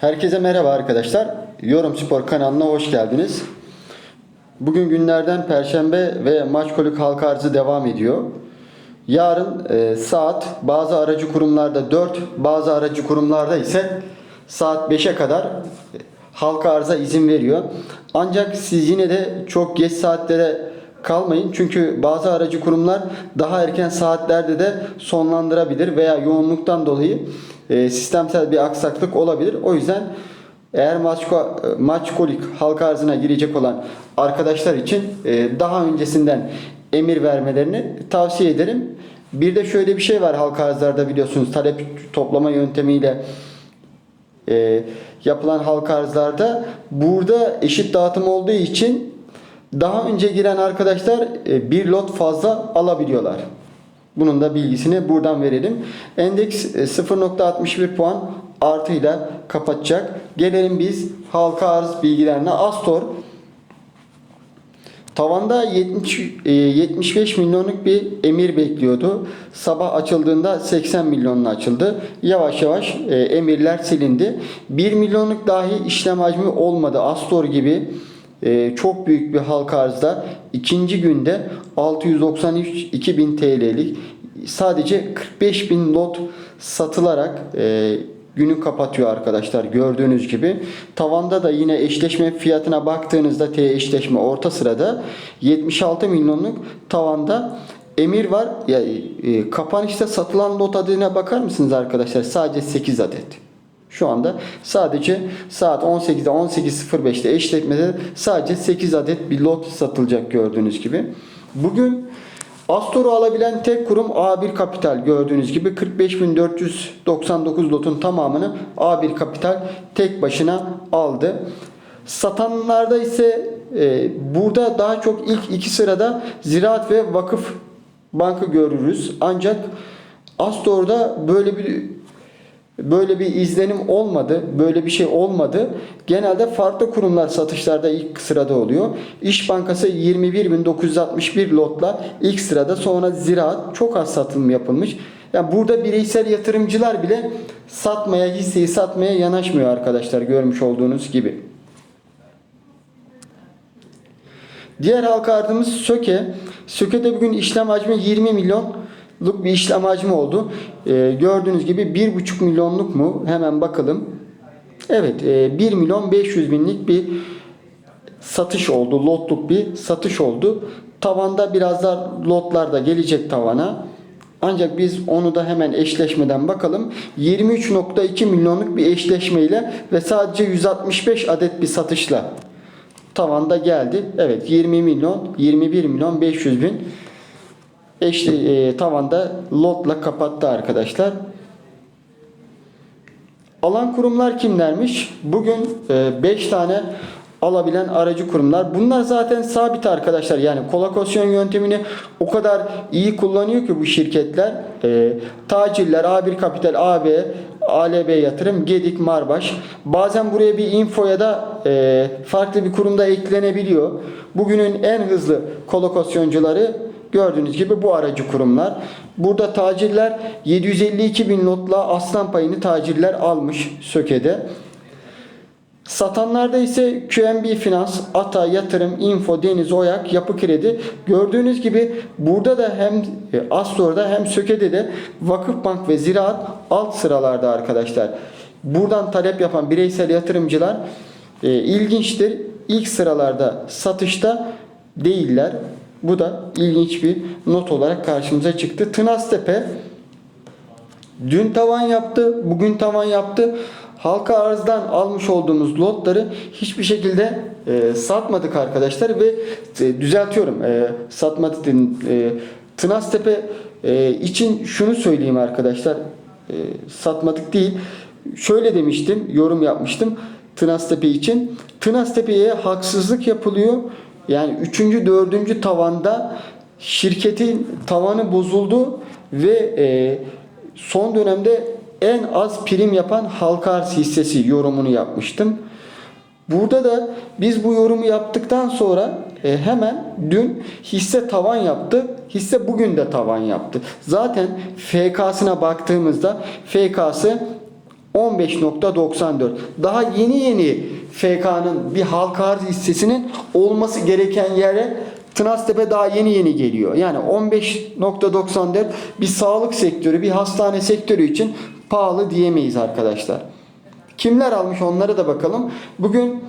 Herkese merhaba arkadaşlar. Yorum Spor kanalına hoş geldiniz. Bugün günlerden Perşembe ve Maçkolik halka arzı devam ediyor. Yarın e, saat bazı aracı kurumlarda 4, bazı aracı kurumlarda ise saat 5'e kadar e, halka arıza izin veriyor. Ancak siz yine de çok geç saatlere kalmayın. Çünkü bazı aracı kurumlar daha erken saatlerde de sonlandırabilir veya yoğunluktan dolayı e, sistemsel bir aksaklık olabilir. O yüzden eğer maçko, maçkolik halka arzına girecek olan arkadaşlar için e, daha öncesinden emir vermelerini tavsiye ederim. Bir de şöyle bir şey var halka arzlarda biliyorsunuz talep toplama yöntemiyle e, yapılan halka arzlarda burada eşit dağıtım olduğu için daha önce giren arkadaşlar e, bir lot fazla alabiliyorlar. Bunun da bilgisini buradan verelim. Endeks e, 0.61 puan artıyla kapatacak. Gelelim biz halka arz bilgilerine. Astor Tavanda 70, e, 75 milyonluk bir emir bekliyordu. Sabah açıldığında 80 milyonla açıldı. Yavaş yavaş e, emirler silindi. 1 milyonluk dahi işlem hacmi olmadı. Astor gibi e, çok büyük bir halka arzda ikinci günde 693 bin TL'lik sadece 45 bin lot satılarak e, günü kapatıyor arkadaşlar gördüğünüz gibi. Tavanda da yine eşleşme fiyatına baktığınızda T eşleşme orta sırada 76 milyonluk tavanda emir var. Ya, e, kapanışta satılan lot adına bakar mısınız arkadaşlar? Sadece 8 adet. Şu anda sadece saat 18'de 18.05'te eşleşmede sadece 8 adet bir lot satılacak gördüğünüz gibi. Bugün Astor'u alabilen tek kurum A1 Kapital gördüğünüz gibi 45.499 lotun tamamını A1 Kapital tek başına aldı. Satanlarda ise e, burada daha çok ilk iki sırada Ziraat ve Vakıf Bankı görürüz. Ancak Astor'da böyle bir böyle bir izlenim olmadı. Böyle bir şey olmadı. Genelde farklı kurumlar satışlarda ilk sırada oluyor. İş Bankası 21.961 lotla ilk sırada. Sonra Ziraat çok az satılım yapılmış. Yani burada bireysel yatırımcılar bile satmaya, hisseyi satmaya yanaşmıyor arkadaşlar görmüş olduğunuz gibi. Diğer halka arzımız Söke. Söke'de bugün işlem hacmi 20 milyonluk bir işlem hacmi oldu. Ee, gördüğünüz gibi 1,5 milyonluk mu? Hemen bakalım. Evet e, 1 milyon 500 binlik bir satış oldu. Lotluk bir satış oldu. Tavanda biraz da lotlar da gelecek tavana. Ancak biz onu da hemen eşleşmeden bakalım. 23.2 milyonluk bir eşleşmeyle ve sadece 165 adet bir satışla tavanda geldi. Evet 20 milyon 21 milyon 500 bin eşli, e, tavanda lotla kapattı arkadaşlar. Alan kurumlar kimlermiş? Bugün 5 tane alabilen aracı kurumlar. Bunlar zaten sabit arkadaşlar. Yani kolokasyon yöntemini o kadar iyi kullanıyor ki bu şirketler. E, taciller, A1 Kapital, AB, ALB Yatırım, Gedik, Marbaş. Bazen buraya bir info ya da e, farklı bir kurumda eklenebiliyor. Bugünün en hızlı kolokasyoncuları gördüğünüz gibi bu aracı kurumlar. Burada tacirler 752 bin notla aslan payını tacirler almış Söke'de. Satanlarda ise QNB Finans, Ata, Yatırım, Info, Deniz, Oyak, Yapı Kredi. Gördüğünüz gibi burada da hem e, Astor'da hem Söke'de de Vakıfbank ve Ziraat alt sıralarda arkadaşlar. Buradan talep yapan bireysel yatırımcılar e, ilginçtir. İlk sıralarda satışta değiller. Bu da ilginç bir not olarak karşımıza çıktı. Tınaztepe dün tavan yaptı, bugün tavan yaptı. Halka arzdan almış olduğumuz lotları hiçbir şekilde e, satmadık arkadaşlar ve e, düzeltiyorum e, satmadık. E, Tınaztepe e, için şunu söyleyeyim arkadaşlar e, satmadık değil. Şöyle demiştim, yorum yapmıştım Tınaztepe için. Tınaztepe'ye haksızlık yapılıyor. Yani 3. 4. tavanda şirketin tavanı bozuldu ve e, son dönemde en az prim yapan halka arz hissesi yorumunu yapmıştım. Burada da biz bu yorumu yaptıktan sonra e, hemen dün hisse tavan yaptı. Hisse bugün de tavan yaptı. Zaten FK'sına baktığımızda FK'sı 15.94. Daha yeni yeni FK'nın bir halka arz hissesinin olması gereken yere Tınaztepe daha yeni yeni geliyor. Yani 15.94 bir sağlık sektörü, bir hastane sektörü için pahalı diyemeyiz arkadaşlar. Kimler almış onlara da bakalım. Bugün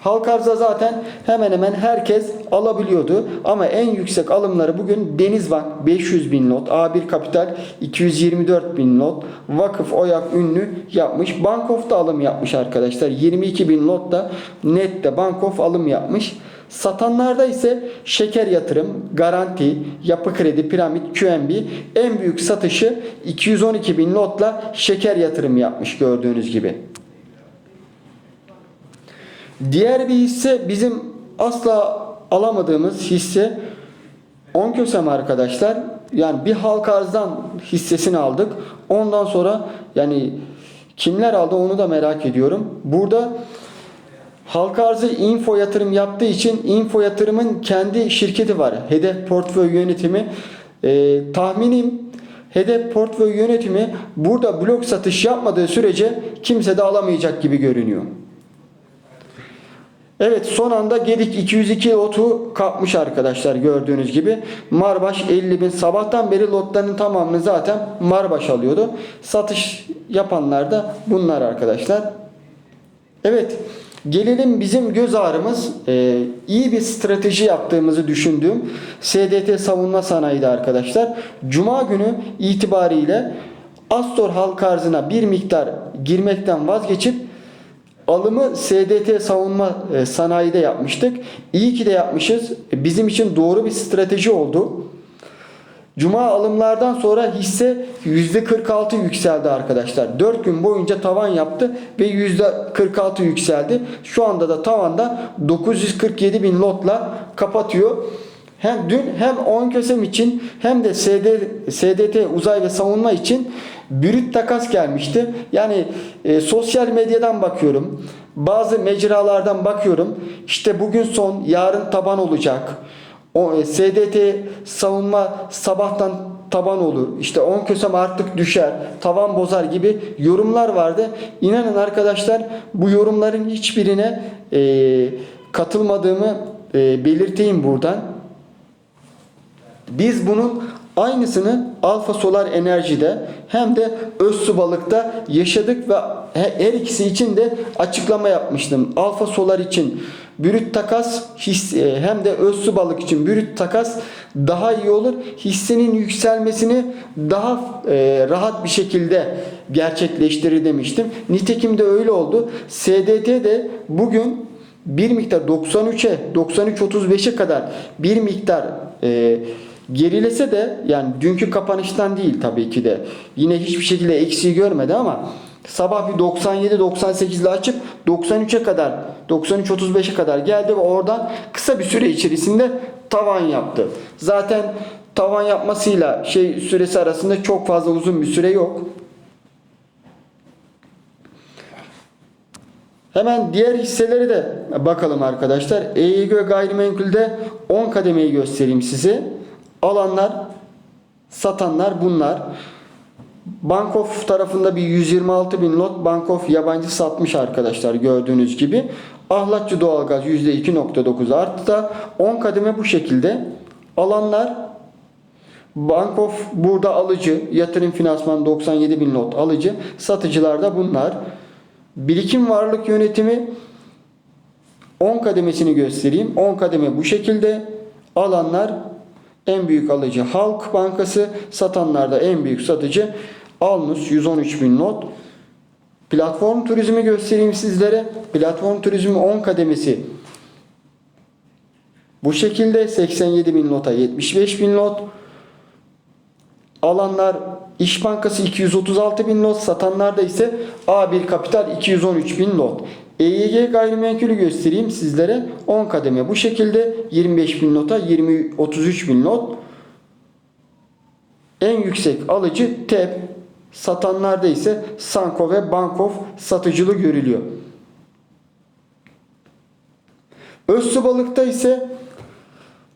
halk arzda zaten hemen hemen herkes alabiliyordu. Ama en yüksek alımları bugün Denizbank 500 bin lot, A1 Kapital 224 bin lot, Vakıf Oyak Ünlü yapmış. Bankof da alım yapmış arkadaşlar. 22 bin lot da nette Bankof alım yapmış. Satanlarda ise şeker yatırım, garanti, yapı kredi, piramit, QNB en büyük satışı 212 bin lotla şeker yatırım yapmış gördüğünüz gibi. Diğer bir hisse bizim asla alamadığımız hisse Onkösem arkadaşlar. Yani bir halka arzdan hissesini aldık. Ondan sonra yani kimler aldı onu da merak ediyorum. Burada halka arzı info yatırım yaptığı için info yatırımın kendi şirketi var. Hedef portföy yönetimi. Ee, tahminim hedef portföy yönetimi burada blok satış yapmadığı sürece kimse de alamayacak gibi görünüyor. Evet son anda Gedik 202 lotu kapmış arkadaşlar gördüğünüz gibi. Marbaş 50 bin sabahtan beri lotların tamamını zaten Marbaş alıyordu. Satış yapanlar da bunlar arkadaşlar. Evet gelelim bizim göz ağrımız Ee, iyi bir strateji yaptığımızı düşündüğüm SDT savunma sanayide arkadaşlar. Cuma günü itibariyle Astor halka arzına bir miktar girmekten vazgeçip alımı SDT savunma e, sanayide yapmıştık. İyi ki de yapmışız. Bizim için doğru bir strateji oldu. Cuma alımlardan sonra hisse %46 yükseldi arkadaşlar. 4 gün boyunca tavan yaptı ve %46 yükseldi. Şu anda da tavanda 947 bin lotla kapatıyor. Hem dün hem 10 kösem için hem de SD, SDT uzay ve savunma için brüt takas gelmişti. Yani e, sosyal medyadan bakıyorum. Bazı mecralardan bakıyorum. İşte bugün son, yarın taban olacak. O e, SDT savunma sabahtan taban olur. İşte 10 kösem artık düşer. Tavan bozar gibi yorumlar vardı. İnanın arkadaşlar bu yorumların hiçbirine e, katılmadığımı e, belirteyim buradan. Biz bunun aynısını Alfa Solar Enerji'de hem de Özsu Balık'ta yaşadık ve her ikisi için de açıklama yapmıştım. Alfa Solar için brüt takas his, e, hem de Özsu Balık için brüt takas daha iyi olur. Hissenin yükselmesini daha e, rahat bir şekilde gerçekleştirir demiştim. Nitekim de öyle oldu. SDT de bugün bir miktar 93'e 93-35'e kadar bir miktar e, gerilese de yani dünkü kapanıştan değil tabii ki de yine hiçbir şekilde eksiği görmedi ama sabah bir 97-98 ile açıp 93'e kadar 93-35'e kadar geldi ve oradan kısa bir süre içerisinde tavan yaptı. Zaten tavan yapmasıyla şey süresi arasında çok fazla uzun bir süre yok. Hemen diğer hisseleri de bakalım arkadaşlar. EYG gayrimenkulde 10 kademeyi göstereyim size. Alanlar, satanlar bunlar. Bankof tarafında bir 126 bin lot Bankof yabancı satmış arkadaşlar gördüğünüz gibi. Ahlatçı doğalgaz %2.9 arttı da 10 kademe bu şekilde. Alanlar Bankof burada alıcı, yatırım finansman 97 bin lot alıcı, satıcılar da bunlar. Birikim varlık yönetimi 10 kademesini göstereyim. 10 kademe bu şekilde. Alanlar en büyük alıcı Halk Bankası, satanlarda en büyük satıcı Alnus 113 bin not. Platform turizmi göstereyim sizlere. Platform turizmi 10 kademesi. Bu şekilde 87 bin nota 75 bin not. Alanlar İş Bankası 236 bin lot, satanlarda ise A1 Kapital 213 bin lot. EYG gayrimenkulü göstereyim sizlere. 10 kademe bu şekilde 25 bin nota 20 33 bin not. En yüksek alıcı TEP, satanlarda ise Sanko ve Bankof satıcılı görülüyor. Özsu balıkta ise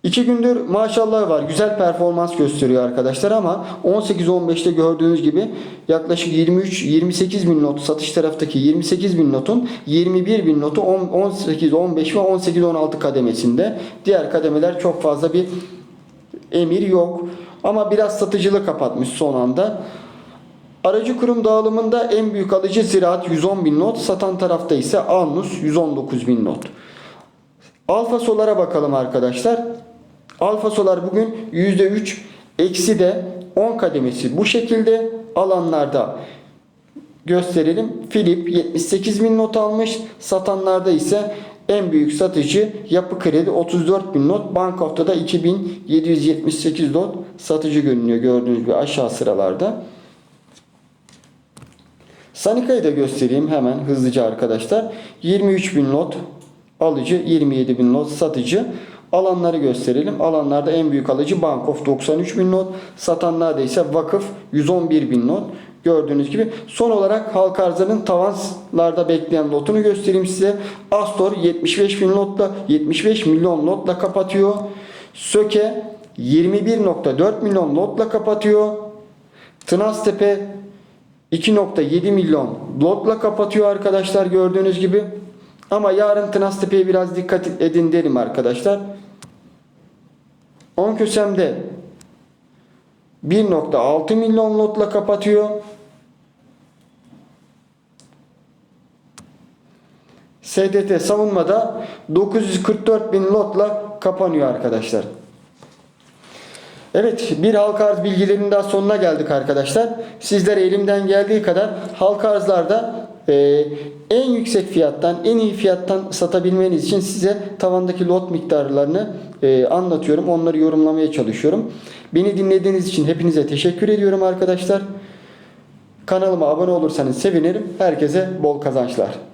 İki gündür maşallah var. Güzel performans gösteriyor arkadaşlar ama 18-15'te gördüğünüz gibi yaklaşık 23-28 bin not satış taraftaki 28 bin notun 21 bin notu 18-15 ve 18-16 kademesinde. Diğer kademeler çok fazla bir emir yok. Ama biraz satıcılı kapatmış son anda. Aracı kurum dağılımında en büyük alıcı Ziraat 110 bin not. Satan tarafta ise Alnus 119 bin not. Alfa Solar'a bakalım arkadaşlar. Alfa Solar bugün %3 eksi de 10 kademesi bu şekilde alanlarda gösterelim. Philip 78 bin not almış. Satanlarda ise en büyük satıcı Yapı Kredi 34 bin not. Bankof'ta da 2778 not satıcı görünüyor gördüğünüz gibi aşağı sıralarda. Sanika'yı da göstereyim hemen hızlıca arkadaşlar. 23 bin lot alıcı, 27 bin lot satıcı. Alanları gösterelim. Alanlarda en büyük alıcı Bankof 93 bin not. Satanlarda ise Vakıf 111 bin not. Gördüğünüz gibi. Son olarak halka arzların tavanlarda bekleyen lotunu göstereyim size. Astor 75 bin lotla 75 milyon lotla kapatıyor. Söke 21.4 milyon lotla kapatıyor. Tınaztepe 2.7 milyon lotla kapatıyor arkadaşlar gördüğünüz gibi. Ama yarın Tınaztepe'ye biraz dikkat edin derim arkadaşlar. 10 kösemde 1.6 milyon lotla kapatıyor. SDT savunmada 944 bin lotla kapanıyor arkadaşlar. Evet bir halka arz bilgilerinin daha sonuna geldik arkadaşlar. Sizlere elimden geldiği kadar halka arzlarda e, en yüksek fiyattan en iyi fiyattan satabilmeniz için size tavandaki lot miktarlarını e, anlatıyorum. Onları yorumlamaya çalışıyorum. Beni dinlediğiniz için hepinize teşekkür ediyorum arkadaşlar. Kanalıma abone olursanız sevinirim. Herkese bol kazançlar.